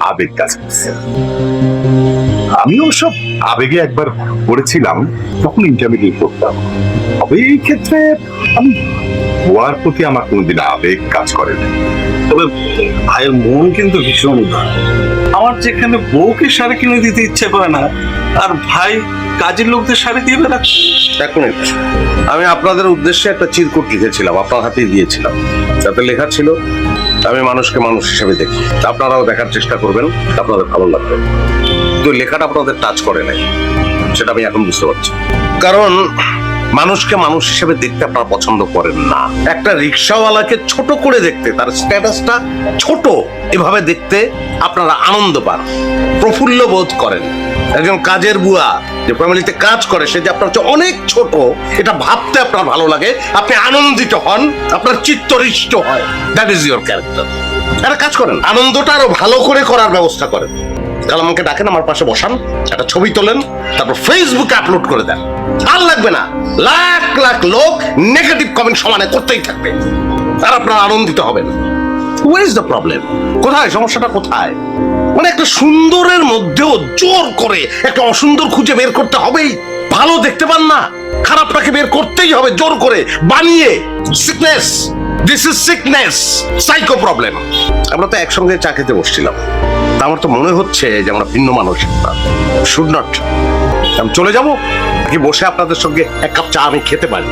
আবেগ কাজ করছে। আমিও সব আবেগে একবার পড়েছিলাম তখন ইন্টারমিডিয়েট পড়তাম। তবে এই ক্ষেত্রে আমি গোয়ার প্রতি আমার কোনোদিন আবেগ কাজ করে না। তবে ভাইয়ের মন কিন্তু ভীষণ উদার। আমার যেখানে বউকে শাড়ি কিনে দিতে ইচ্ছে করে না আর ভাই কাজের লোকদের শাড়ি দিয়ে বেড়াচ্ছে। এক মিনিট। আমি আপনাদের উদ্দেশ্যে একটা চিরকুট লিখেছিলাম আপনার হাতে দিয়েছিলাম। যাতে লেখা ছিল আমি মানুষকে মানুষ হিসেবে দেখি। আপনারাও দেখার চেষ্টা করবেন আপনাদের ভালো লাগবে। কিন্তু লেখাটা আপনাদের টাচ করে নাই, সেটা আমি এখন বুঝতে পারছি। কারণ মানুষকে মানুষ হিসেবে দেখতে আপনারা পছন্দ করেন না। একটা রিক্সাওয়ালাকে ছোট করে দেখতে, তার স্ট্যাটাসটা ছোট, এভাবে দেখতে আপনারা আনন্দ পান, প্রফুল্ল বোধ করেন। একজন কাজের বুয়া যে ফ্যামিলিতে কাজ করে, সে যে আপনার চেয়ে অনেক ছোট, এটা ভাবতে আপনার ভালো লাগে, আপনি আনন্দিত হন, আপনার চিত্তরিষ্ট হয়। দ্যাট ইজ ইউর ক্যারেক্টার একটা কাজ করেন, আনন্দটা আরও ভালো করে করার ব্যবস্থা করেন। কাল আমাকে ডাকেন, আমার পাশে বসান, একটা ছবি তোলেন তারপর ফেসবুকে আপলোড করে দেন। আর লাগবে না। লাখ লাখ লোক নেগেটিভ কমেন্ট সমানে করতেই থাকবে। আর আপনারা আনন্দিত হবেন। দ্য প্রবলেম কোথায়? সমস্যাটা কোথায়? মানে একটা সুন্দরের মধ্যেও জোর করে একটা অসুন্দর খুঁজে বের করতে হবেই। ভালো দেখতে পান না, খারাপটাকে বের করতেই হবে জোর করে। বানিয়ে sickness this is sickness psycho problem আমরা তো একসঙ্গে চা খেতে বসছিলাম। আমার তো মনে হচ্ছে যে আমরা ভিন্ন মানুষ। শুড নট আমি চলে যাব? কি বসে আপনাদের সঙ্গে এক কাপ চা আমি খেতে পারি?